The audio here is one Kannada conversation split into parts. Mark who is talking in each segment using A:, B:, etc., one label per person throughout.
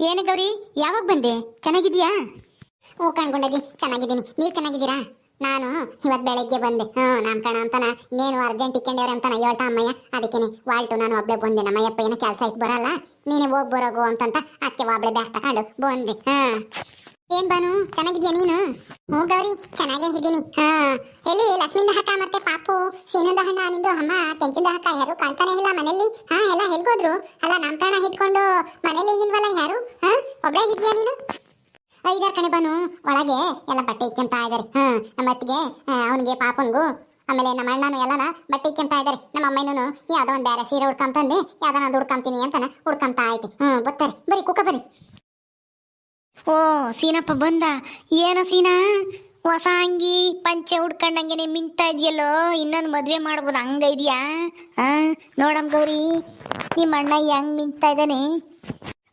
A: ಏನು ಗೌರಿ? ಯಾವಾಗ ಬಂದೆ? ಚೆನ್ನಾಗಿದ್ಯಾ ಓ ಕಣ್ಕೊಂಡಜ್ಜಿ ಚೆನ್ನಾಗಿದ್ದೀನಿ. ನೀವು ಚೆನ್ನಾಗಿದ್ದೀರಾ? ನಾನು ಇವತ್ತು ಬೆಳಗ್ಗೆ ಬಂದೆ. ಹ್ಞೂ ಕಣ ಅಂತಾನ ನೀನು ಅರ್ಜೆಂಟ್ ಇಕ್ಕೊಂಡವ್ರೆ ಅಂತಾನ ಹೇಳ್ತಾ ಅಮ್ಮಯ್ಯ. ಅದಕ್ಕೇನೆ, ವಾಲ್ಟು ನಾನು ಒಬ್ಬಳೆ ಬಂದೆ. ನಮ್ಮಯ್ಯಪ್ಪ ಏನೋ ಕೆಲಸ ಇತ್ತು ಬರಲ್ಲ. ನೀನೇ ಹೋಗಿ ಬರೋಗು ಅಂತಂತ ಅದಕ್ಕೆ ಒಬ್ಬಳೆ ಬ್ಯಾಗ್ ತಗೊಂಡು ಬಂದೆ. ಹಾಂ ಏನ್ ಬಾನು? ಚೆನ್ನಾಗಿದ್ಯಾ ನೀನು? ಹ್ಞೂ ಗೌರಿ, ಚೆನ್ನಾಗೇ ಇದ್ದೀನಿ. ಹಾ. ಎಲ್ಲಿ? ಲಕ್ಷ್ಮಿಂದ ಹಕ್ಕ ಮತ್ತೆ ಪಾಪು ಸೀನು ಹಣ್ಣ ನಿಂದು ಅಮ್ಮ, ಕೆಂಚಿಂದ ಹಕ್ಕ ಯಾರು ಕಾಣ್ತಾನೆ ಇಲ್ಲ ಮನೇಲಿ ಹಾ, ಎಲ್ಲ ಹೇಳ್ಕೋದ್ರು ಅಲ್ಲ ನಾಮಕರಣ ಹಿಡ್ಕೊಂಡು ಮನೇಲಿ ಇಲ್ವಲ್ಲ ಯಾರು? ಹಾ? ಒಬ್ಬಳೇ ಇದೆಯಾ ನೀನು? ಐದಾರು ಕಣೆ ಬಾನು. ಒಳಗೆ ಎಲ್ಲ ಬಟ್ಟೆ ಇಕ್ಕಂತ ಇದಾರೆ. ಹಾ, ನಮ್ಮ ಅತ್ತಿಗೆ ಅವನಿಗೆ ಪಾಪನ್ಗೂ ಆಮೇಲೆ ನಮ್ಮ ಅಣ್ಣನು ಎಲ್ಲನ ಬಟ್ಟೆ ಇಕ್ಕಂತ ಇದಾರೆ. ನಮ್ಮ ಅಮ್ಮನೂ ಯಾವ್ದೋ ಒಂದು ಬೇರೆ ಸೀರೆ ಉಡ್ಕೊಂತಂದೆ ಯಾವ್ದೋ ಒಂದು ಉಡ್ಕೊಂತೀನಿ ಅಂತಾನ. ಹುಡ್ಕಂತ ಆಯ್ತು ಹ್ಞೂ ಬರ್ತಾರೆ ಬರೀ ಕುಕ್ಕ ಬರ್ರಿ ಓ, ಸೀನಪ್ಪ ಬಂದ. ಏನೋ ಸೀನಾ? ಹೊಸ ಅಂಗಿ, ಪಂಚೆ ಉಡ್ಕೊಂಡಂಗೆನೆ ಮಿಂತಾ ಇದೆಯಲ್ಲೋ? ಇನ್ನೊಂದು ಮದುವೆ ಮಾಡ್ಬೋದು, ಹಂಗ ಇದೆಯಾ? ಹಾ ನೋಡಮ್ ಗೌರಿ, ನಿಮ್ಮ ಅಣ್ಣ ಹೆಂಗ್ ಮಿಂತಾ ಇದ್ದಾನೆ?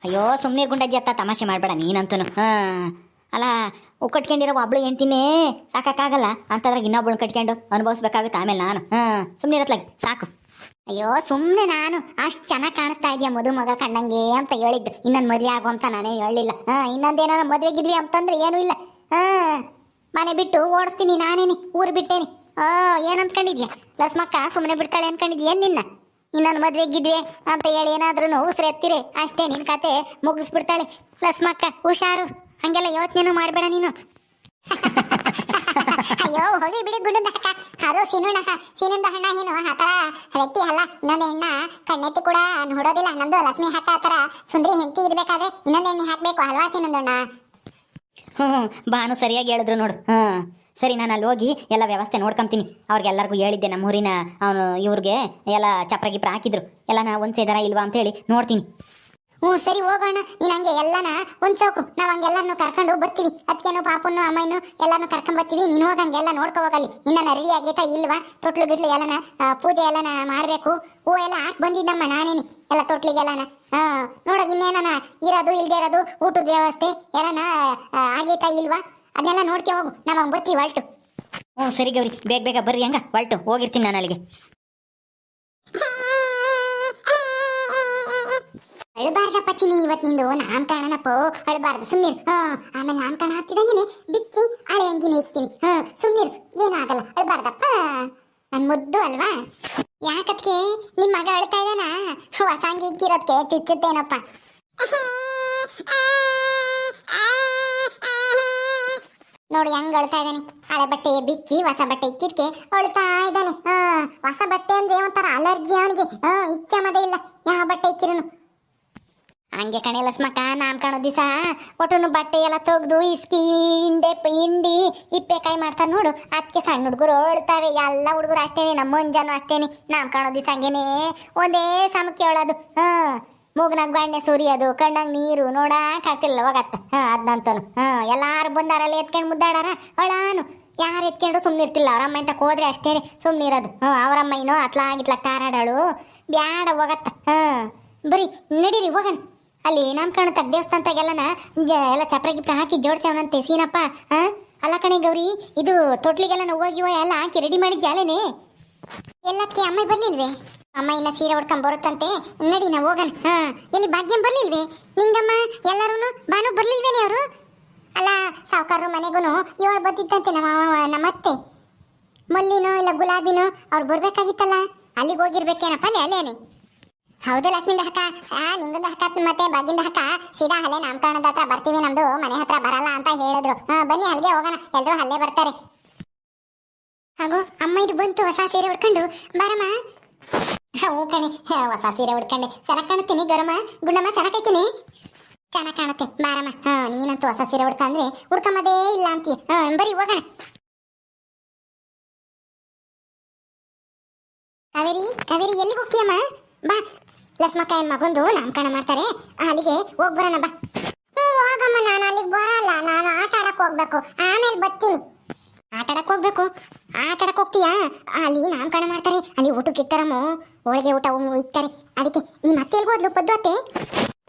A: ಅಯ್ಯೋ ಸುಮ್ಮನೆ ಗುಂಡಜ್ಜಿ ಅತ್ತ ತಮಾಷೆ ಮಾಡಬೇಡ ನೀನಂತನು. ಹಾ ಅಲ್ಲ ಕಟ್ಕೊಂಡಿರೋ ಒಬ್ಳು ಹೆಂಡ್ತಿನೇ ಸಾಕಾಗಲ್ಲ ಅಂತದ್ರಾಗ ಇನ್ನೊಬ್ಳು ಕಟ್ಕೊಂಡು ಅನುಭವಿಸ್ಬೇಕಾಗುತ್ತೆ ಆಮೇಲೆ ನಾನು. ಹಾ ಸುಮ್ಮನೆ ಇರತ್ಲಾಗ, ಸಾಕು. ಅಯ್ಯೋ ಸುಮ್ಮನೆ ನಾನು. ಅಷ್ಟು ಚೆನ್ನಾಗಿ ಕಾಣಿಸ್ತಾ ಇದೆಯಾ ಮದು ಮಗ ಕಂಡಂಗೆ ಅಂತ ಹೇಳಿದ್ದು. ಇನ್ನೊಂದು ಮದುವೆ ಆಗು ಅಂತ ನಾನೇ ಹೇಳಿಲ್ಲ ಹಾ ಇನ್ನೊಂದೇನಾರ ಮದುವೆಗಿದ್ವಿ ಅಂತಂದ್ರೆ ಏನೂ ಇಲ್ಲ. ಹಾ, ಮನೆ ಬಿಟ್ಟು ಓಡಿಸ್ತೀನಿ ನಾನೇನಿ, ಊರು ಬಿಟ್ಟೇನಿ. ಆ ಏನು ಅನ್ಕೊಂಡಿದ್ಯಾ ಲಸ್ಮಕ್ಕ ಸುಮ್ಮನೆ ಬಿಡ್ತಾಳೆ ಅನ್ಕೊಂಡಿದ್ಯಾ? ನಿನ್ನ? ಇನ್ನೊಂದು ಮದುವೆಗಿದ್ವಿ ಅಂತ ಹೇಳಿ ಏನಾದ್ರೂ ಉಸಿರು ಅಷ್ಟೇ ನಿನ್ನ ಕತೆ ಮುಗಿಸ್ಬಿಡ್ತಾಳೆ. ಲಸ್ಮಕ್ಕ, ಹುಷಾರು. ಹಂಗೆಲ್ಲ ಯೋಚನೆನೂ ಮಾಡಬೇಡ ನೀನು. ಅಯ್ಯೋ ಹೋಗಿ ಬಿಡಿ ಗುಂಡದ. ಅಕ್ಕ ಅದು ಸಿನುಣ ಸಿನಂದ ಹಣ್ಣ ಏನು? ಆ ಥರ ವ್ಯಕ್ತಿ ಅಲ್ಲ. ಇನ್ನೊಂದು ಹೆಣ್ಣ ಕಣ್ಣೆತ್ತಿ ಕೂಡ ನೋಡೋದಿಲ್ಲ. ನಮ್ದು ಲಕ್ಷ್ಮಿ ಹಾಕ ಆ ಥರ ಸುಂದ್ರಿ ಹೆಂಡತಿ ಇರ್ಬೇಕಾದ್ರೆ ಇನ್ನೊಂದು ಎಣ್ಣೆ ಹಾಕ್ಬೇಕು. ಅಲ್ವಾ ಸಿನಂದಣ್ಣ?
B: ಹ್ಞೂ ಬಾನು ಸರಿಯಾಗಿ ಹೇಳಿದ್ರು ನೋಡು. ಹ್ಞೂ ಸರಿ, ನಾನು ಅಲ್ಲಿ ಹೋಗಿ ಎಲ್ಲ ವ್ಯವಸ್ಥೆ ನೋಡ್ಕೊಂತೀನಿ. ಅವ್ರಿಗೆಲ್ಲರಿಗೂ ಹೇಳಿದ್ದೆ ನಮ್ಮ ಊರಿನ ಅವನು ಇವ್ರಿಗೆ ಎಲ್ಲ ಚಪ್ರ ಗಿಪ್ರ ಹಾಕಿದ್ರು. ಎಲ್ಲ ನಾ ಒಂದು ಸೇದಾರ ಇಲ್ವಾ ಅಂತೇಳಿ ನೋಡ್ತೀನಿ.
A: ಹ್ಞೂ, ಸರಿ ಹೋಗೋಣ. ನೀನು ಹಂಗೆ ಎಲ್ಲನ ಒಂದು ಸೌಕು. ನಾವು ಕರ್ಕೊಂಡು ಬರ್ತೀವಿ. ಅದಕ್ಕೇನು ಪಾಪನ್ನು ಅಮ್ಮಯ್ಯನು ಎಲ್ಲಾನು ಕರ್ಕೊಂಡು ಬರ್ತೀವಿ. ನೀನು ಹೋಗಿ ಹಂಗೆಲ್ಲ ನೋಡ್ಕೊ ಹೋಗಲ್ಲಿ. ಇನ್ನ ರೆಡಿ ಆಗೈತಾ ಇಲ್ವಾ? ತೊಟ್ಲು ಗಿಟ್ಲು ಎಲ್ಲನ ಪೂಜೆ ಎಲ್ಲನ ಮಾಡಬೇಕು. ಹೂ ಎಲ್ಲ ಹಾಕಿ ಬಂದಿದ್ದಮ್ಮ ನಾನೇನಿ. ಎಲ್ಲ ತೊಟ್ಲಿಗೆಲ್ಲನ ಹಾ ನೋಡೋದು ಇನ್ನೇನನ ಇರೋದು, ಇಲ್ದೇ ಇರೋದು, ಊಟದ ವ್ಯವಸ್ಥೆ ಎಲ್ಲನ ಆಗೈತಾ ಇಲ್ವಾ? ಅದನ್ನೆಲ್ಲ ನೋಡ್ಕೆ ಹೋಗು. ನಾವು ಹಂಗೆ ಬರ್ತೀವಿ ಹೊಲ್ಟು
B: ಹ್ಞೂ, ಸರಿ ಗೌರಿ. ಬೇಗ ಬೇಗ ಬರ್ರಿ ಹಂಗ. ಹೊಲ್ಟು ಹೋಗಿರ್ತೀನಿ ನಾನು ಅಲ್ಲಿಗೆ.
A: ಅಳಬಾರ್ದಪ್ಪ ಚಿನಿ ಇವತ್ತು ನಿಂದು ನಾಮಕರಣನಪ್ಪ ಅಳಬಾರ್ದು ಸುಮ್ಮನಿರು ಹಾ, ಆಮೇಲೆ ನಾಮಕರಣ ಆಗ್ತಿದಂಗೆನೆ ಬಿಚ್ಚಿ, ಹಳೆ ಅಂಗಿನ ಇಕ್ತೀನಿ. ಹಾ ಸುಮ್ಮನಿರು ಏನಾಗಲ್ಲ, ಅಳಬಾರ್ದಪ್ಪ. ನನ್ ಮುದ್ದು ಅಲ್ವಾ? ಯಾಕತ್ಗೆ ನಿಮ್ಮ ಮಗ ಅಳ್ತಾ ಇದ್ದಾನ? ಹೊಸ ಅಂಗಿ ಇಕ್ಕಿರೋದಕ್ಕೆ ಚುಚ್ಚುತ್ತೇನಪ್ಪ. ನೋಡಿ, ಹೆಂಗ್ ಅಳ್ತಾ ಇದ್ದಾನೆ. ಹಳೆ ಬಟ್ಟೆ ಬಿಚ್ಚಿ, ಹೊಸ ಬಟ್ಟೆ ಇಕ್ಕಿದ್ಕೆ ಅಳ್ತಾ ಇದ್ದಾನೆ. ಹಾ, ಹೊಸ ಬಟ್ಟೆ ಅಂದ್ರೆ ಒಂಥರ ಅಲರ್ಜಿ ಅವನಿಗೆ. ಹಾ, ಇಚ್ಛೆ ಇಲ್ಲ. ಯಾವ ಬಟ್ಟೆ ಇಕ್ಕಿರನು? ಹಂಗೆ ಕಣೆ ಲಸ್ಮಕ್ಕ ಕಾಣೋ ದಿವಸ ಒಟ್ಟು ಬಟ್ಟೆ ಎಲ್ಲ ತೆಗ್ದು ಇಸ್ಕಿ, ಹಿಂಡೆ, ಹಿಂಡಿ, ಇಪ್ಪೆಕಾಯಿ ಮಾಡ್ತಾರೆ ನೋಡು. ಅದಕ್ಕೆ ಸಣ್ಣ ಹುಡುಗರು ಅಳ್ತಾವೆ ಎಲ್ಲ ಹುಡುಗರು ಅಷ್ಟೇನೆ, ನಮ್ಮ ಮುಂಜಾನು ಅಷ್ಟೇನೆ. ನಾಮಕರಣ ದಿವಸ ಹಂಗೇನೆ. ಒಂದೇ ಸಮಕ್ಕೆ ಹೇಳೋದು. ಹಾಂ, ಮೂಗ್ನಾಗ ಬಾಣ್ಯ ಸುರಿಯೋದು, ಕಣ್ಣಾಗ ನೀರು ನೋಡಾಕ ಹಾಕಿಲ್ಲ ಹೋಗತ್ತ ಹಾಂ, ಅದ್ನಂತನು. ಹಾಂ, ಎಲ್ಲಾರು ಬಂದಾರಲ್ಲಿ, ಎತ್ಕೊಂಡು ಮುದ್ದಾಡಾರ? ಅಳಾನು ಯಾರು ಎತ್ಕೊಂಡು ಸುಮ್ಮನೆ ಇರ್ತಿಲ್ಲ ಅವ್ರ ಅಮ್ಮ ಅಂತ ಹೋದ್ರೆ ಅಷ್ಟೇ ಸುಮ್ಮನೆ ಇರೋದು ಹ್ಞೂ ಅವರಮ್ಮ ಏನೋ ಅತ್ಲಾಗಿತ್ಲಾಗ ತಾರಾಡಾಳು. ಬ್ಯಾಡ ಹೋಗತ್ತ ಹಾಂ, ಬರೀ ನಡೀರಿ, ಹೋಗಣ. ಅಲ್ಲಿ ನಾಮಕರಣ ತಗ್ ದೇವಸ್ಥಾನದಾಗೆಲ್ಲನ ಎಲ್ಲ ಚಪ್ರ ಗಿಪ್ರ ಹಾಕಿ ಜೋಡ್ಸವನಂತೆ ಸೀನಪ್ಪ. ಹಾ ಅಲ್ಲ ಕಣೆ ಗೌರಿ, ಇದು ತೊಟ್ಲಿಗೆಲ್ಲ ನಾವು ಹೋಗಿವ ಎಲ್ಲ ಹಾಕಿ ರೆಡಿ ಮಾಡಿದ್ದೆ ಎಲ್ಲಕ್ಕೆ ಅಮ್ಮ ಬರ್ಲಿಲ್ವೇ? ಅಮ್ಮ ಇನ್ನ ಸೀರೆ ಹೊಡ್ಕೊಂಡ್ ಬರುತ್ತಂತೆ. ನಡಿ ನಾವು ಹೋಗೋಣ. ಹಾ, ಎಲ್ಲಿ ಭಾಗ್ಯಂ ಬರ್ಲಿಲ್ವೇ? ನಿಂಗಮ್ಮ ಎಲ್ಲರೂ ಬಾನು ಬರ್ಲಿಲ್ವೇನೆ ಅವರು? ಅಲ್ಲ, ಸಾವುಕಾರರು ಮನೆಗೂ ಏಳು ಬದ್ದಿತ್ತಂತೆ ನಮ್ಮ ನಮ್ಮ ಅತ್ತೆ ಮಲ್ಲಿನೋ ಇಲ್ಲ ಗುಲಾಬಿನೋ, ಅವ್ರು ಬರ್ಬೇಕಾಗಿತ್ತಲ್ಲ? ಅಲ್ಲಿಗೆ ಹೋಗಿರ್ಬೇಕೇನಪ್ಪ ಅಲ್ಲೇ, ಅಲ್ಲೇನೆ? ಹೌದು ಲಕ್ಷ್ಮಿಂದ ಹಕ್ಕ ಆ ನಿಂಗಂದ ಹಕ್ಕ ಮತ್ತೆ ಬಾಗಿಂದ ಹಕ್ಕ ಸೀದಾ ಹಲ್ಲೆ ನಾಮಕರಣದ ಹತ್ರ ಬರ್ತೀವಿ ನಮ್ದು ಮನೆ ಹತ್ರ ಬರಲ್ಲ ಅಂತ ಹೇಳಿದ್ರು. ಹಾ ಬನ್ನಿ ಅಲ್ಲಿಗೆ ಹೋಗೋಣ. ಎಲ್ಲರೂ ಹಲ್ಲೆ ಬರ್ತಾರೆ. ಹಾಗೂ ಅಮ್ಮ ಇದು ಬಂತು ಹೊಸ ಸೀರೆ ಉಡ್ಕೊಂಡು. ಬರಮ್ಮ. ಹ್ಞೂ ಕಣೆ. ಹೇ, ಹೊಸ ಸೀರೆ ಉಡ್ಕೊಂಡೆ. ಚೆನ್ನಾಗಿ ಕಾಣುತ್ತೀನಿ ಗರಮ ಗುಂಡಮ್ಮ ಚೆನ್ನಾಗಿ ಕಾಯ್ತೀನಿ ಚೆನ್ನಾಗಿ ಕಾಣುತ್ತೆ. ಬಾರಮ್ಮ. ಹಾ ನೀನಂತೂ ಹೊಸ ಸೀರೆ ಉಡ್ಕಂದ್ರೆ ಉಡ್ಕೊಂಬದೇ ಇಲ್ಲ ಅಂತೀಯ. ಹಾ ಬರೀ ಹೋಗೋಣ. ಕಾವೇರಿ ಕಾವೇರಿ ಎಲ್ಲಿಗೆ ಹೋಗ್ತೀಯಮ್ಮ? ಬಾ. ಲಸ್ಮಕ್ಕ ಏನ್ ಮಗೊಂದು ನಾಮಕರಣ ಮಾಡ್ತಾರೆ. ಅಲ್ಲಿಗೆ ಹೋಗ್ ಬರೋಣ ಬಾ. ಹ್ಞೂ ಹೋಗಮ್ಮ ನಾನು ಅಲ್ಲಿಗೆ ಬರಲ್ಲ. ನಾನು ಆಟ ಆಡಕ್ ಹೋಗ್ಬೇಕು. ಆಮೇಲೆ ಬರ್ತೀನಿ. ಆಟ ಆಡಕ್ ಹೋಗ್ಬೇಕು? ಆಟ ಆಡಕ್ ಹೋಗ್ತೀಯಾ? ಅಲ್ಲಿ ನಾಮಕರಣ ಮಾಡ್ತಾರೆ. ಅಲ್ಲಿ ಊಟಕ್ಕೆ ಇರ್ತಾರಮ್ಮ ಹೋಳಿಗೆ ಊಟ ಇಕ್ತಾರೆ ಅದಕ್ಕೆ ನಿಮ್ಮ ಅತ್ತೆ ಹೇಳ್ಬೋದ್ಲು ಹೋದ್ಲು? ಪದ್ದು ಅತ್ತೆ?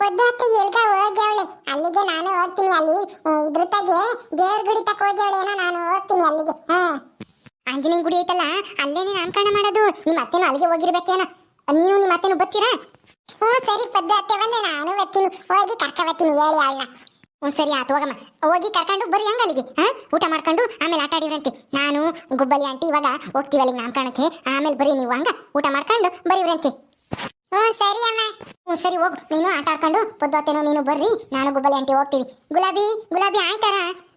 A: ಪದ್ದು ಅತ್ತೆ ಎಲ್ಗ ಹೋಗ್ಯಾವಳೆ ಅಲ್ಲಿಗೆ ನಾನು ಹೋಗ್ತೀನಿ. ಅಲ್ಲಿ ಇದ್ರ ತಗೆ ದೇವ್ರ ಗುಡಿ ತಕ್ಕ ಹೋಗ್ಯಾವಳೇನೋ ನಾನು ಹೋಗ್ತೀನಿ ಅಲ್ಲಿಗೆ. ಹಾ ಆಂಜನೇಯ ಗುಡಿ ಐತಲ್ಲ ಅಲ್ಲೇನೆ ನಾಮಕರಣ ಮಾಡೋದು. ನಿಮ್ಮ ಅತ್ತೆನೂ ಅಲ್ಲಿಗೆ ಹೋಗಿರ್ಬೇಕೇನ? ನೀನು ನಿಮ್ಮ ಅತ್ತೆನೂ ಬರ್ತೀರಾ? ಹ್ಞೂ, ಸರಿ ಪದ್ದ ಬಂದೆ ನಾನು ಬರ್ತೀನಿ. ಹೋಗಿ ಕರ್ಕ ಬರ್ತೀನಿ, ಹೇಳಿ ಅವಳನ್ನ. ಹ್ಞೂ, ಸರಿ ಆತು, ಹೋಗಮ್ಮ. ಹೋಗಿ ಕರ್ಕೊಂಡು ಬರ್ರಿ ಹಂಗ ಅಲ್ಲಿಗೆ ಹಾಂ? ಊಟ ಮಾಡ್ಕೊಂಡು, ಆಮೇಲೆ ಆಟ ಆಡಿವ್ರಂತೆ. ನಾನು ಗುಬ್ಬಲಿ ಆಂಟಿ ಇವಾಗ ಹೋಗ್ತೀವಿ ಅಲ್ಲಿಗೆ ನಾಮಕರಣಕ್ಕೆ. ಆಮೇಲೆ ಬರ್ರಿ ನೀವು ಹಂಗ, ಊಟ ಮಾಡ್ಕೊಂಡು ಬರೀವ್ರಂತೆ. ಹ್ಞೂ, ಸರಿ ಅಮ್ಮ. ಹ್ಞೂ, ಸರಿ, ಹೋಗು. ನೀನು ಆಟ ಆಡ್ಕೊಂಡು ನೀನು ಬರ್ರಿ. ನಾನು ಗುಬ್ಬಲಿ ಆಂಟಿ ಹೋಗ್ತೀವಿ. ಗುಲಾಬಿ ಗುಲಾಬಿ ಆಯ್ತಾರ?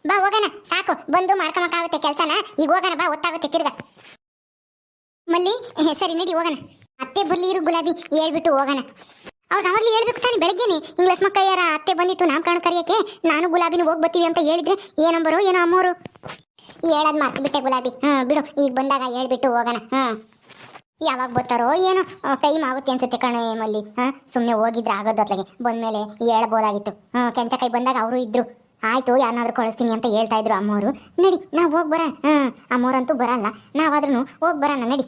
A: ಬಾ, ಹೋಗೋಣ. ಸಾಕು. ಬಂದು ಮಾಡ್ಕೊಳಕ್ಕಾಗುತ್ತೆ ಕೆಲಸನ. ಈಗ ಹೋಗೋಣ, ಬಾ, ಒತ್ತಾಗುತ್ತೆ ತಿರ್ಗ. ಮಲ್ಲಿ ಸರಿ, ನಡಿ, ಹೋಗೋಣ. ಅತ್ತೆ ಇರು ಗುಲಾಬಿ, ಹೇಳ್ಬಿಟ್ಟು ಹೋಗೋಣ. ಅವ್ರು ಅವಾಗಲೇ ಹೇಳ್ಬೇಕು ತಾನೆ ಬೆಳಗ್ಗೆನೆ. ಇಂಗ್ಲಸ್ ಮಕ್ಕಯ್ಯರ ಅತ್ತೆ ಬಂದಿತ್ತು ನಾಮಕರಣ ಕರೆಯಕ್ಕೆ. ನಾನು ಗುಲಾಬಿನ ಹೋಗಿ ಬರ್ತೀವಿ ಅಂತ ಹೇಳಿದ್ರೆ ಏನಂಬರು ಏನೋ ಅಮ್ಮೋರು? ಹೇಳೋದು ಮರ್ತು ಬಿಟ್ಟೆ ಗುಲಾಬಿ. ಹ್ಞೂ ಬಿಡು, ಈಗ ಬಂದಾಗ ಹೇಳ್ಬಿಟ್ಟು ಹೋಗೋಣ. ಹ್ಞೂ ಯಾವಾಗ ಬರ್ತಾರೋ ಏನೋ ಟೈಮ್ ಆಗುತ್ತೆ ಅನ್ಸುತ್ತೆ ಕಣೆ ಮಲ್ಲಿ. ಹಾಂ ಸುಮ್ಮನೆ ಹೋಗಿದ್ರೆ ಆಗೋದು ಅತ್ಲಾಗೆ ಬಂದ್ಮೇಲೆ ಹೇಳ್ಬೋದಾಗಿತ್ತು. ಹ್ಞೂ ಕೆಂಚಕೈ ಬಂದಾಗ ಅವರು ಇದ್ರು. ಆಯ್ತು ಯಾರನ್ನಾದ್ರೂ ಕಳಿಸ್ತೀನಿ ಅಂತ ಹೇಳ್ತಾ ಇದ್ರು ಅಮ್ಮೋರು. ನಡಿ, ನಾವು ಹೋಗಿ ಬರ. ಹ್ಞೂ ಅಮ್ಮೋರಂತೂ ಬರಲ್ಲ. ನಾವಾದ್ರೂ ಹೋಗಿ ಬರೋಣ, ನಡಿ.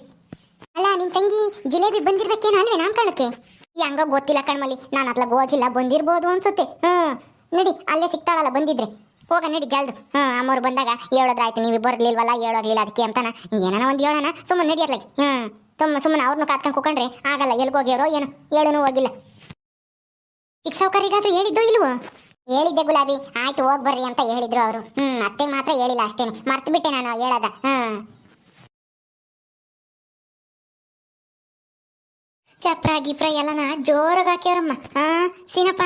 A: ಅಲ್ಲ, ನಿನ್ ತಂಗಿ ಜಿಲೇಬಿ ಬಂದಿರ್ಬೇಕೇನೋ ಅಲ್ವೇ ನಾನ್ ಕಾಣಕ್ಕೆ ಹಂಗ ಗೊತ್ತಿಲ್ಲ ಕಣ್ಮಲಿ ನಾನು ಅತ್ಲಾಗ ಹೋಗಿಲ್ಲ ಬಂದಿರ್ಬೋದು ಅನ್ಸುತ್ತೆ. ಹ್ಮ್. ನಡಿ, ಅಲ್ಲೇ ಸಿಗ್ತಾಳಲ್ಲ ಬಂದಿದ್ರೆ. ಹೋಗ, ನಡಿ ಜಲ್ದು. ಹ್ಮ್ ಅಮ್ಮವ್ರು ಬಂದಾಗ ಹೇಳೋದ್ರಾಯ್ತು ನೀವು ಬರ್ಲಿಲ್ವಲ್ಲ ಹೇಳೋಗ್ಲಿಲ್ಲ ಅದಕ್ಕೆ ಅಂತಾನ. ಏನಾನ ಒಂದು ಹೇಳೋಣ ಸುಮ್ಮನೆ ನಡಿ ಅತ್ಲಾಗಿ ಹ್ಮ್. ತುಂಬ ಸುಮ್ಮನೆ ಅವ್ರನ್ನ ಕಾತ್ಕೊಂಡು ಕೂಕೊಂಡ್ರೆ ಆಗಲ್ಲ, ಎಲ್ಗೋಗ್ಯಾರೋ ಏನು. ಹೇಳೋನು ಹೋಗಿಲ್ಲ. ಚಿಕ್ಕ ಸೌಕರ್ಯಗಾದ್ರೂ ಹೇಳಿದ್ದೋ ಇಲ್ವೋ? ಹೇಳಿದ್ದೆ ಗುಲಾಬಿ. ಆಯ್ತು ಹೋಗ್ಬರ್ರಿ ಅಂತ ಹೇಳಿದ್ರು ಅವರು. ಹ್ಮ್ ಅತ್ತೆ ಮಾತ್ರ ಹೇಳಿಲ್ಲ ಅಷ್ಟೇನೆ. ಮರ್ತು ಬಿಟ್ಟೆ ನಾನು ಹೇಳದ ಹ್ಮ್. ಚಪ್ರ, ಗಿಪ್ರ ಎಲ್ಲನ ಜೋರಾಗಿ ಹಾಕ್ಯವ್ರಮ್ಮ ಹಾ ಸೀನಪ್ಪ,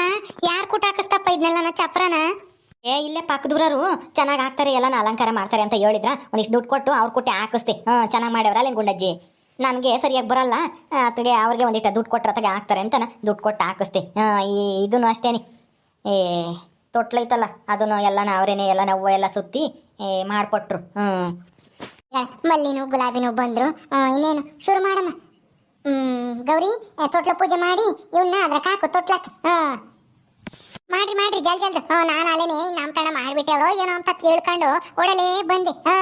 A: ಯಾರು ಕೂಟ ಹಾಕಿಸ್ತಪ್ಪ ಇದನ್ನೆಲ್ಲನ ಚಪ್ರನ?
B: ಏ, ಇಲ್ಲೇ ಪಕ್ಕದೂರರು ಚೆನ್ನಾಗಿ ಹಾಕ್ತಾರೆ, ಎಲ್ಲನ ಅಲಂಕಾರ ಮಾಡ್ತಾರೆ ಅಂತ ಹೇಳಿದ್ರ, ಒಂದಿಷ್ಟು ದುಡ್ಡು ಕೊಟ್ಟು ಅವ್ರ ಕೊಟ್ಟೆ ಹಾಕಿಸ್ತಿ. ಹ್ಞೂ ಚೆನ್ನಾಗಿ ಮಾಡ್ಯವ್ರ ಅಲ್ಲೇ ಗುಂಡಜ್ಜಿ? ನನಗೆ ಸರಿಯಾಗಿ ಬರಲ್ಲ. ಆತಗೆ ಅವ್ರಿಗೆ ಒಂದಿಷ್ಟು ದುಡ್ಡು ಕೊಟ್ಟರೆ ತಗ ಹಾಕ್ತಾರೆ ಅಂತ ದುಡ್ಡು ಕೊಟ್ಟು ಹಾಕಿಸ್ತಿ. ಹಾಂ, ಈ ಇದೂ ಅಷ್ಟೇನಿ ಏ, ತೊಟ್ಲೈತಲ್ಲ ಅದನ್ನು ಎಲ್ಲನ ಅವರೇನೆ ಎಲ್ಲ ಹೂವು ಎಲ್ಲ ಸುತ್ತಿ, ಏ, ಮಾಡಿಕೊಟ್ರು. ಹ್ಞೂ
A: ಮಲ್ಲಿನೂ ಗುಲಾಬಿನೂ ಬಂದರು. ಇನ್ನೇನು? ಶುರು ಮಾಡಮ್ಮ. ಹ್ಮ್, ಗೌರಿ ತೊಟ್ಲ ಪೂಜೆ ಮಾಡಿ ಇವನ್ನ ಅದ್ರ ಹಾಕು ತೊಟ್ಲಕ್ಕೆ ಹಾ. ಮಾಡ್ರಿ ಮಾಡ್ರಿ ಜಲ್ ಜಲ್ದು. ಹ್ಞೂ ನಾನು ಅಲ್ಲೇನೆ ನಾಮಕರಣ ಮಾಡ್ಬಿಟ್ಟೆವಳೋ ಏನೋ ಅಂತ ತಿಳ್ಕೊಂಡು ಓಡಲೇ ಬಂದೆ. ಹಾ.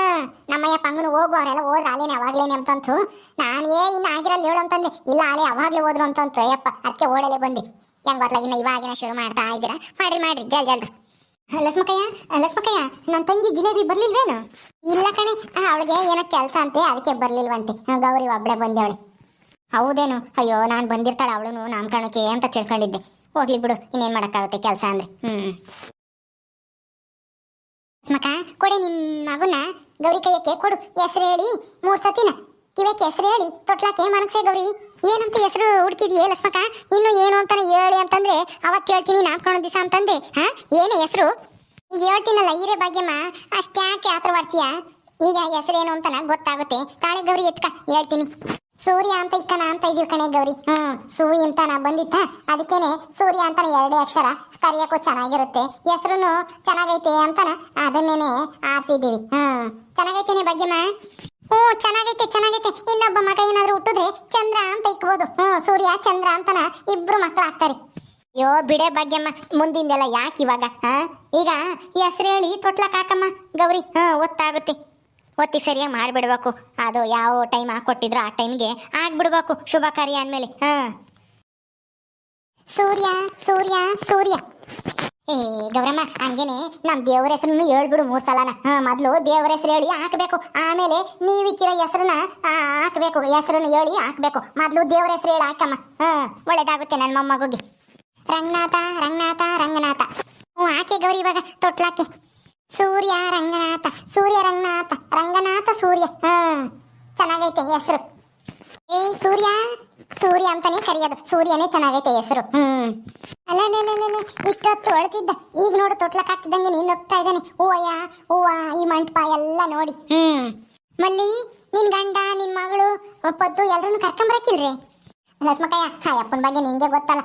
A: ನಮ್ಮಯ್ಯ ಪಂಗನು ಹೋಗು ಅವರೆಲ್ಲ ಹೋದ್ರೆ, ಅಲ್ಲೇನೆ, ಅವಾಗ್ಲೇನೆ ಅಂತಂತು. ನಾನು, ಏ ಇನ್ನು ಆಗಿರಲ್ಲ ಹೇಳು ಅಂತಂದೆ. ಇಲ್ಲ ಅಲೆ ಅವಾಗ್ಲೇ ಹೋದ್ರು ಅಂತಂತು. ಯಪ್ಪ ಅದಕ್ಕೆ ಓಡಲೇ ಬಂದೆ. ಹೆಂಗ್ ಬರ್ಲ ಇನ್ನು ಇವಾಗಿನ ಶುರು ಮಾಡ್ತಾ ಇದ್ದೀರಾ? ಮಾಡ್ರಿ ಮಾಡ್ರಿ ಜಲ್ ಜಲ್ದು. ಲಸ್ಮಕಯ್ಯ ಲಸ್ಮಕಯ್ಯ ನನ್ನ ತಂಗಿ ಜಿಲೇಬಿ ಬರ್ಲಿಲ್ವೇನು? ಇಲ್ಲ ಕಣೆ. ಅವಳಿಗೆ ಏನೋ ಕೆಲಸ ಅಂತೆ, ಅದಕ್ಕೆ ಬರ್ಲಿಲ್ವಂತೆ. ಗೌರಿ ಗೌರಿ ಬಂದೆ ಬಂದವಳೆ ಹೌದೇನು? ಅಯ್ಯೋ, ನಾನು ಬಂದಿರ್ತಾಳೆ ಅವಳುನು ನಾಮಕರಣಕ್ಕೆ ಅಂತ ತಿಳ್ಕೊಂಡಿದ್ದೆ. ಹೋಗ್ಲಿ ಬಿಡು, ಇನ್ನೇನ್ ಮಾಡಕ್ಕಾಗುತ್ತೆ ಕೆಲಸ ಅಂದ್ರೆ. ಹ್ಮ್. ಕೊಡಿ ಕೊಡೆ ನಿನ್ ಮಗುನ ಗೌರಿ ಕೈಯಕ್ಕೆ ಕೊಡು, ಹೆಸರು ಹೇಳಿ, ಮೂರ್ ಸತಿನ. ಕಿವಕ್ಕೆ ಹೆಸರು ಹೇಳಿ ತೊಟ್ಲಾಕೆ ಮನಸ್ಸೇ ಗೌರಿ. ಏನಂತ ಹೆಸರು ಹುಡುಕಿದ್ಯೇ ಲಸ್ಮಕ ಇನ್ನು ಏನು ಅಂತಾನೆ ಹೇಳಿ ಅಂತಂದ್ರೆ ಅವತ್ತು ಹೇಳ್ತೀನಿ ನಾಮಕರಣ ದಿವಸ ಅಂತಂದೆ. ಹಾ, ಏನೇ ಹೆಸರು? ಈಗ ಹೇಳ್ತೀನಲ್ಲ, ಹಿರೇ ಭಾಗ್ಯಮ್ಮ, ಅಷ್ಟ್ಯಾಕೆ ಆತರ ಮಾಡ್ತೀಯ ಈಗ ಹೆಸರೇನು ಅಂತನ ಗೊತ್ತಾಗುತ್ತೆ. ತಾಳೆ ಗೌರಿ ಎತ್ಕ, ಹೇಳ್ತೀನಿ. ಸೂರ್ಯ ಅಂತ ಇಕ್ಕನ ಅಂತ ಇದೀವಿ ಕಣೆ ಗೌರಿ. ಹ್ಮ್, ಸೂಯಿ ಅಂತ ನಾ ಬಂದಿತ್ತ ಅದಕ್ಕೇನೆ ಸೂರ್ಯ ಅಂತಾನೆ ಎರಡೇ ಅಕ್ಷರ. ಕರಿಯಕ್ಕೂ ಚೆನ್ನಾಗಿರುತ್ತೆ. ಹೆಸರುನು ಚೆನ್ನಾಗೈತೆ ಅಂತಾನ. ಅದನ್ನೇನೆ ಆರಿಸಿದೀವಿ ಹ್ಮ್, ಚೆನ್ನಾಗೈತೇನೆ ಭಾಗ್ಯಮ್ಮ? ಹ್ಞೂ, ಚೆನ್ನಾಗೈತೆ ಚೆನ್ನಾಗೈತೆ. ಇನ್ನೊಬ್ಬ ಮಗ ಏನಾದ್ರು ಹುಟ್ಟಿದ್ರೆ ಚಂದ್ರ ಅಂತ ಇಕ್ಬೋದು. ಹ್ಮ್ ಸೂರ್ಯ, ಚಂದ್ರ ಅಂತನ ಇಬ್ರು ಮಕ್ಕಳು ಆಗ್ತಾರೆ ಅಯ್ಯೋ, ಬಿಡೆ ಭಾಗ್ಯಮ್ಮ, ಮುಂದಿಂದೆಲ್ಲ ಯಾಕೆ ಇವಾಗ? ಹಾ? ಈಗ ಹೆಸರು ಹೇಳಿ ತೊಟ್ಲಕ್ ಹಾಕಮ್ಮ ಗೌರಿ. ಹ ಒತ್ತಾಗುತ್ತೆ ಒತ್ತಿಗೆ ಸರಿಯಾಗಿ ಮಾಡಿಬಿಡ್ಬೇಕು. ಅದು ಯಾವ ಟೈಮ್ ಹಾಕೊಟ್ಟಿದ್ರು ಆ ಟೈಮ್ಗೆ ಆಗ್ಬಿಡ್ಬೇಕು. ಶುಭ ಕಾರ್ಯ ಅಂದಮೇಲೆ. ಹಾ. ಸೂರ್ಯ ಸೂರ್ಯ ಸೂರ್ಯ. ಏ, ಗೌರಮ್ಮ, ಹಂಗೇನೆ ನಮ್ಮ ದೇವರ ಹೆಸರನ್ನು ಹೇಳ್ಬಿಡು ಮೂರು ಸಲನ ಹಾಂ, ಮೊದಲು ದೇವರ ಹೆಸರು ಹೇಳಿ ಹಾಕಬೇಕು. ಆಮೇಲೆ ನೀವಿಕ್ಕಿರೋ ಹೆಸರನ್ನ ಹಾಕಬೇಕು. ಹೆಸರನ್ನು ಹೇಳಿ ಹಾಕಬೇಕು. ಮೊದಲು ದೇವರ ಹೆಸರು ಹೇಳಿ ಹಾಕಮ್ಮ. ಹಾಂ, ಒಳ್ಳೇದಾಗುತ್ತೆ ನನ್ನ ಮೊಮ್ಮಗುಗೆ. ರಂಗನಾಥ ರಂಗನಾಥ ರಂಗನಾಥ. ಹ್ಞೂ, ಹಾಕಿ ಗೌರಿ ಇವಾಗ ತೊಟ್ಲಾಕೆ ಸೂರ್ಯ ರಂಗನಾಥ ಸೂರ್ಯ ರಂಗನಾಥ ರಂಗನಾಥ ಸೂರ್ಯ. ಹಾ, ಚೆನ್ನಾಗೈತೆ ಹೆಸರು. ಏ, ಸೂರ್ಯ ಸೂರ್ಯ ಅಂತಾನೆ ಕರೆಯೋದು. ಸೂರ್ಯನೇ ಚೆನ್ನಾಗೈತೆ ಹೆಸರು. ಹ್ಮ್. ಅಲ್ಲ ಇಷ್ಟೊತ್ತು ಹೊಳ್ತಿದ್ದ ಈಗ ನೋಡು ತೊಟ್ಲಕ್ ಹಾಕ್ತಿದ್ದಂಗೆ ನೀನ್ ಹೋಗ್ತಾ ಇದ್ದಾನೆ. ಹೂವಯ್ಯ, ಹೂವ, ಈ ಮಂಟಪ ಎಲ್ಲ ನೋಡಿ. ಹ್ಮ್. ಮಲ್ಲಿ, ನಿನ್ ಗಂಡ, ನಿನ್ ಮಗಳು ಪದ್ದು ಎಲ್ರನ್ನು ಕರ್ಕೊಂಬರಕ್ಕಿಲ್ರಿ ಲಕ್ಷ್ಮಕ್ಕಯ್ಯ ಅಪ್ಪನ ಬಗ್ಗೆ ನಿಂಗೆ ಗೊತ್ತಲ್ಲ.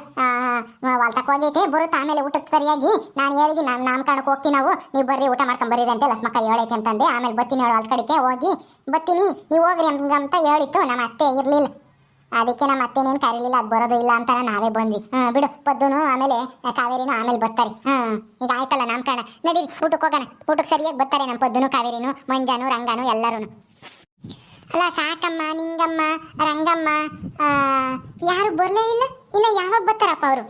A: ವಾಲ್ತಕ್ ಹೋಗೈತೆ, ಬರುತ್ತೆ? ಆಮೇಲೆ ಊಟಕ್ಕೆ ಸರಿಯಾಗಿ. ನಾನು ಹೇಳಿದಿ, ನಾನು ನಾಮಕರಣಕ್ಕೆ ಹೋಗ್ತೀನಿ ನಾವು. ನೀವು ಬರ್ರಿ, ಊಟ ಮಾಡ್ಕೊಂಡ್ ಬರ್ರಿ ಅಂತ ಲಕ್ಷ್ಮಕ್ಕ ಹೇಳೈತೆ ಅಂತಂದೆ. ಆಮೇಲೆ ಬತ್ತೀನಿ ಹೇಳು ಕಡೆಗೆ ಹೋಗಿ. ಬತ್ತೀನಿ ನೀವು ಹೋಗ್ರಿ ಅಂತ ಹೇಳಿತ್ತು. ನಮ್ಮ ಅತ್ತೆ ಇರಲಿಲ್ಲ. ಅದಕ್ಕೆ ನಮ್ಮ ಅತ್ತೆನೇನು ಕರೀಲಿಲ್ಲ, ಅದು ಬರೋದು ಇಲ್ಲ ಅಂತ ನಾವೇ ಬಂದ್ವಿ. ಹಾಂ, ಬಿಡು, ಪದ್ದುನು ಆಮೇಲೆ ಕಾವೇರಿನೂ ಆಮೇಲೆ ಬರ್ತಾರೆ. ಹಾಂ, ಈಗ ಆಯ್ತಲ್ಲ ನಾಮಕರಣ. ನಡೀರಿ, ಊಟಕ್ಕೆ ಹೋಗೋಣ. ಊಟಕ್ಕೆ ಸರಿಯಾಗಿ ಬರ್ತಾರೆ ನಮ್ಮ ಪದ್ದುನು, ಕಾವೇರಿನು, ಮಂಜಾನು, ರಂಗಾನು ಎಲ್ಲರೂ ಅಲ್ಲ, ಸಾಕಮ್ಮ, ನಿಂಗಮ್ಮ, ರಂಗಮ್ಮ ಯಾರು ಬರಲೇ ಇಲ್ಲ? ಇನ್ನು ಯಾವಾಗ ಬರ್ತಾರಪ್ಪ ಅವರು?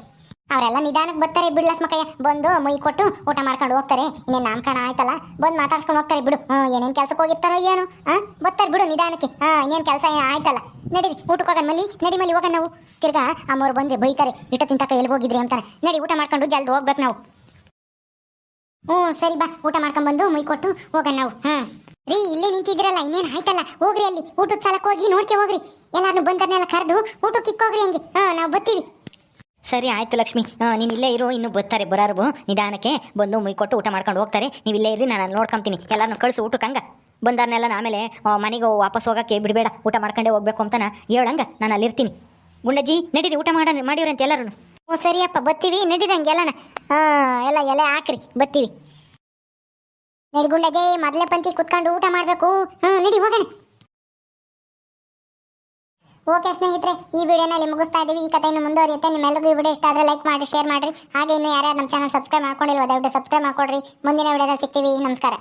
A: ಅವರೆಲ್ಲ ನಿಧಾನಕ್ಕೆ ಬರ್ತಾರೆ ಬಿಡ್ಲಸ್ ಮಕ್ಕಯ್ಯ ಬಂದು ಮೈ ಕೊಟ್ಟು ಊಟ ಮಾಡ್ಕೊಂಡು ಹೋಗ್ತಾರೆ. ಇನ್ನೇನು ನಾಮಕರಣ ಆಯ್ತಲ್ಲ? ಬಂದು ಮಾತಾಡ್ಸ್ಕೊಂಡು ಹೋಗ್ತಾರೆ, ಬಿಡು. ಹ್ಞೂ ಏನೇನು ಕೆಲಸಕ್ಕೆ ಹೋಗಿರ್ತಾರೋ ಏನು ಹಾಂ ಬರ್ತಾರೆ, ಬಿಡು ನಿಧಾನಕ್ಕೆ. ಹಾಂ, ಇನ್ನೇನು ಕೆಲಸ ಆಯ್ತಲ್ಲ? ನಡೀರಿ ಊಟಕ್ಕೆ ಹೋಗೋಣ ಮಲ್ಲಿ, ನಡಿ ಮಲ್ಲಿ, ಹೋಗೋಣ ನಾವು. ತಿರ್ಗಾ ಅಮ್ಮವ್ರು ಬಂದೆ ಬೈತಾರೆ ಇಟ್ಟು ತಿಂತಕ ಎಲ್ಲಿ ಹೋಗಿದ್ರಿ ಅಂತಾರೆ. ನಡಿ, ಊಟ ಮಾಡ್ಕೊಂಡು ಜಲ್ದಿ ಹೋಗ್ಬೇಕು ನಾವು. ಹ್ಞೂ ಸರಿ ಬಾ, ಊಟ ಮಾಡ್ಕೊಂಡು ಬಂದು ಮುಯ್ ಕೊಟ್ಟು ಹೋಗೋಣ ನಾವು. ಹಾಂ ರೀ ಇಲ್ಲೇ ನಿಂತಿದ್ರಲ್ಲ ಇನ್ನೇನು ಆಯ್ತಲ್ಲ ಹೋಗ್ರಿ ಅಲ್ಲಿ ಊಟದ ಸಾಲಕ್ಕೆ ಹೋಗಿ ನೋಡ್ಕೆ ಹೋಗ್ರಿ. ಎಲ್ಲಾರು ಬಂದರ್ನೆಲ್ಲ ಕರೆದು ಊಟಕ್ಕೆ ಇಕ್ಕೋಗ್ರಿ ಹಂಗೆ. ಹಾಂ ನಾವು ಬರ್ತೀವಿ.
B: ಸರಿ ಆಯ್ತು ಲಕ್ಷ್ಮಿ. ಹಾಂ ನೀನು ಇಲ್ಲೇ ಇರು ಇನ್ನು ಬರ್ತಾರೆ ಬರಾರು ನಿಧಾನಕ್ಕೆ ಬಂದು ಮುಯ್ ಕೊಟ್ಟು ಊಟ ಮಾಡ್ಕೊಂಡು ಹೋಗ್ತಾರೆ. ನೀವು ಇಲ್ಲೇ ಇರ್ರಿ ನಾನು ನೋಡ್ಕೊಂತೀನಿ. ಎಲ್ಲರನ್ನು ಕಳಿಸು ಊಟಕ್ಕೆ ಹಂಗ. ಬಂದಾರನ್ನೆಲ್ಲ ಆಮೇಲೆ ಮನೆಗೆ ವಾಪಸ್ ಹೋಗಕ್ಕೆ ಬಿಡಬೇಡ. ಊಟ ಮಾಡ್ಕೊಂಡೇ ಹೋಗ್ಬೇಕು ಅಂತ ಹೇಳಂಗ ನಾನು ಅಲ್ಲಿರ್ತೀನಿ. ಗುಂಡಜ್ಜಿ ನಡೀರಿ ಊಟ ಮಾಡ ಮಾಡಿವ್ರಂತೆ ಎಲ್ಲರೂ
A: ಓ ಸರಿಯಪ್ಪ ಬತ್ತೀವಿ ನಡೀರಿ ಹಂಗೆ ಎಲ್ಲನ. ಹಾಂ ಎಲ್ಲ ಎಲೆ ಹಾಕ್ರಿ ಬರ್ತೀವಿ ಜೈ, ಮೊದಲೇ ಪಂಕ್ತಿ ಕುತ್ಕೊಂಡು ಊಟ ಮಾಡಬೇಕು. ಹ್ಞೂ, ನಡಿ, ಹೋಗೋಣ. ಓಕೆ ಸ್ನೇಹಿತರೆ, ಈ ವಿಡಿಯೋನಲ್ಲಿ ಮುಗಿಸ್ತಾ ಇದ್ದೀವಿ. ಈ ಕಥೆಯನ್ನು ಮುಂದುವರಿಯುತ್ತೆ. ನಿಮ್ಮೆಲ್ಲರಿಗೂ ಈ ವಿಡಿಯೋ ಇಷ್ಟ ಆದರೆ ಲೈಕ್ ಮಾಡಿ, ಶೇರ್ ಮಾಡಿರಿ. ಹಾಗೆ ಇನ್ನು ಯಾರ್ಯಾರು ನಮ್ಮ ಚಾನಲ್ ಸಬ್ಸ್ಕ್ರೈಬ್ ಮಾಡ್ಕೊಂಡಿಲ್ವ, ದಯವಿಟ್ಟು ಸಬ್ಸ್ಕ್ರೈಬ್ ಮಾಡ್ಕೊಡ್ರಿ. ಮುಂದಿನ ವಿಡಿಯೋದಲ್ಲಿ ಸಿಗ್ತೀವಿ. ನಮಸ್ಕಾರ.